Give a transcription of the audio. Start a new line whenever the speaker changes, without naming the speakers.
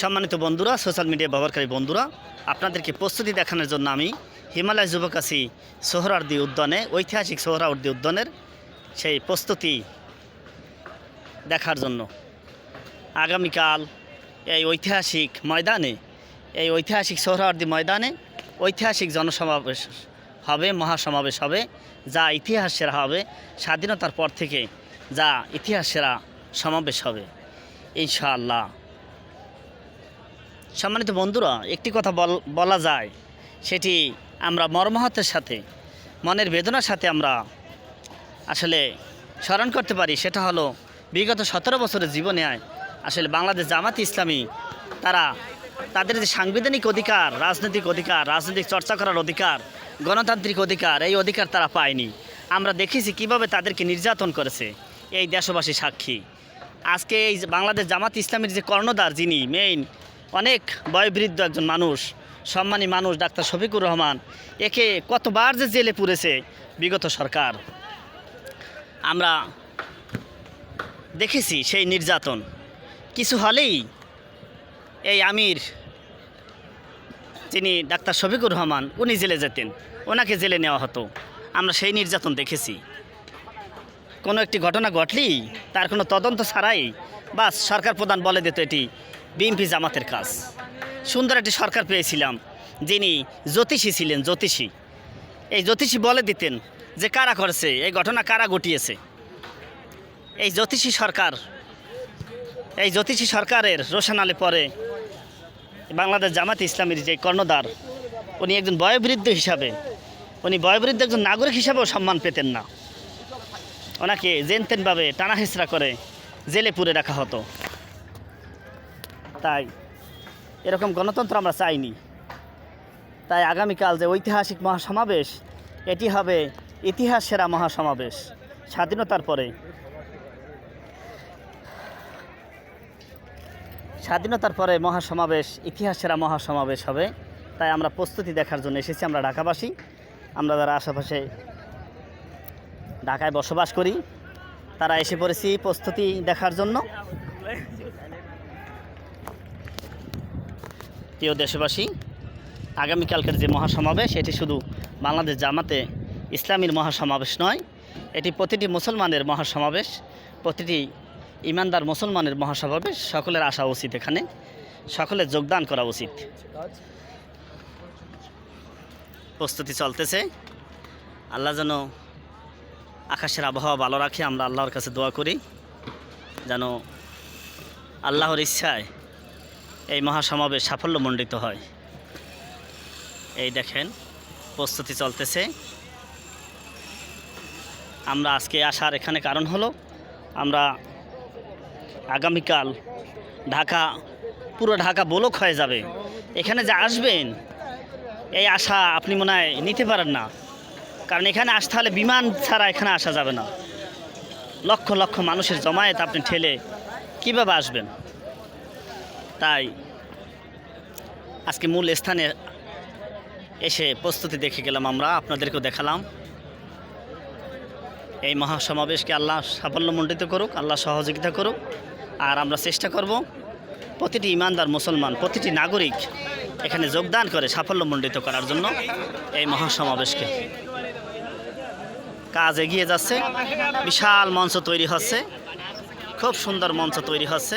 সম্মানিত বন্ধুরা, social media ব্যবহারকারী বন্ধুরা, আপনাদেরকে প্রস্তুতি দেখানোর জন্য আমি হিমালয় যুবকাশী সোহরার্দি উদ্যানে, ঐতিহাসিক সোহরাওয়ার্দী উদ্যানের সেই প্রস্তুতি দেখার জন্য আগামীকাল এই ঐতিহাসিক ময়দানে, এই ঐতিহাসিক সোহরাওয়ার্দী ময়দানে ঐতিহাসিক জনসমাবেশ হবে, মহাসমাবেশ হবে, যা ইতিহাস সেরা হবে, স্বাধীনতার পর থেকে যা ইতিহাস সেরা সমাবেশ হবে, ইনশাআল্লাহ। সম্মানিত বন্ধুরা, একটি কথা বল- যায়, সেটি আমরা মর্মাহতের সাথে, মনের বেদনার সাথে আমরা আসলে স্মরণ করতে পারি। সেটা হলো, বিগত সতেরো বছরের জীবনে আসলে বাংলাদেশ জামাত ইসলামী, তারা তাদের যে সাংবিধানিক অধিকার, রাজনৈতিক অধিকার, রাজনৈতিক চর্চা করার অধিকার, গণতান্ত্রিক অধিকার, এই অধিকার তারা পায়নি। আমরা দেখেছি কীভাবে তাদেরকে নির্যাতন করেছে, এই দেশবাসী সাক্ষী। আজকে এই বাংলাদেশ জামাত ইসলামের যে কর্ণধার যিনি মেইন অনেক বয়বৃদ্ধ একজন মানুষ, সম্মানী মানুষ, ডাক্তার শফিকুর রহমান। একে কতবার যে জেলে পুরেছে বিগত সরকার। আমরা দেখেছি সেই নির্যাতন। কিছু হলেই এই আমির, যিনি ডাক্তার শফিকুর রহমান, উনি জেলে যেতেন, ওনাকে জেলে নেওয়া হতো। আমরা সেই নির্যাতন দেখেছি। কোনো একটি ঘটনা ঘটলেই তার কোনো তদন্ত ছাড়াই বাস সরকার প্রধান বলে দিত এটি। বিএনপি জামাতের কাজ। সুন্দর একটি সরকার পেয়েছিলাম, যিনি জ্যোতিষী ছিলেন, জ্যোতিষী। এই জ্যোতিষী বলে দিতেন যে কারা করেছে, এই ঘটনা কারা ঘটিয়েছে। এই জ্যোতিষী সরকার, এই জ্যোতিষী সরকারের রোশন আলে পরে বাংলাদেশ জামাত ইসলামের যে কর্ণধার, উনি একজন বয়োবৃদ্ধ হিসাবে, উনি বয়োবৃদ্ধ একজন নাগরিক হিসাবেও সম্মান পেতেন না। ওনাকে জেন তেনভাবে টানা হেঁচড়া করে জেলে পুরে রাখা হতো। তাই এরকম গণতন্ত্র আমরা চাইনি। তাই আগামীকাল যে ঐতিহাসিক মহাসমাবেশ, এটি হবে ইতিহাস সেরা মহাসমাবেশ স্বাধীনতার পরে। স্বাধীনতার পরে মহাসমাবেশ, ইতিহাস সেরা মহাসমাবেশ হবে। তাই আমরা প্রস্তুতি দেখার জন্য এসেছি, আমরা ঢাকাবাসী। আমরা যারা আশেপাশে ঢাকায় বসবাস করি, তারা এসে পড়েছি প্রস্তুতি দেখার জন্য। প্রিয় দেশবাসী, আগামীকালকের যে মহাসমাবেশ, এটি শুধু বাংলাদেশ জামাতে ইসলামীর মহাসমাবেশ নয়, এটি প্রতিটি মুসলমানের মহাসমাবেশ, প্রতিটি ইমানদার মুসলমানের মহাসমাবেশ, সকলের আসা উচিত এখানে, সকলের যোগদান করা উচিত। প্রস্তুতি চলতেছে। আল্লাহ যেন আকাশের আবহাওয়া ভালো রাখে, আমরা আল্লাহর কাছে দোয়া করি, যেন আল্লাহর ইচ্ছায় এই মহাসমাবেশ সাফল্যমণ্ডিত হয়। এই দেখেন, প্রস্তুতি চলতেছে। আমরা আজকে আসার এখানে কারণ হলো, আমরা আগামীকাল ঢাকা, পুরো ঢাকা বলক হয়ে যাবে। এখানে যে আসবেন, এই আশা আপনি মনে হয় নিতে পারেন না। কারণ এখানে আসতে হলে বিমান ছাড়া এখানে আসা যাবে না। লক্ষ লক্ষ মানুষের জমায়েত আপনি ঠেলে কীভাবে আসবেন? তাই আজকে মূল স্থানে এসে প্রস্তুতি দেখে গেলাম আমরা, আপনাদেরকেও দেখালাম। এই মহাসমাবেশকে আল্লাহ সাফল্যমণ্ডিত করুক, আল্লাহ সহযোগিতা করুক। আর আমরা চেষ্টা করব প্রতিটি ইমানদার মুসলমান, প্রতিটি নাগরিক এখানে যোগদান করে সাফল্যমণ্ডিত করার জন্য এই মহাসমাবেশকে। কাজ এগিয়ে যাচ্ছে, বিশাল মঞ্চ তৈরি হচ্ছে, খুব সুন্দর মঞ্চ তৈরি হচ্ছে।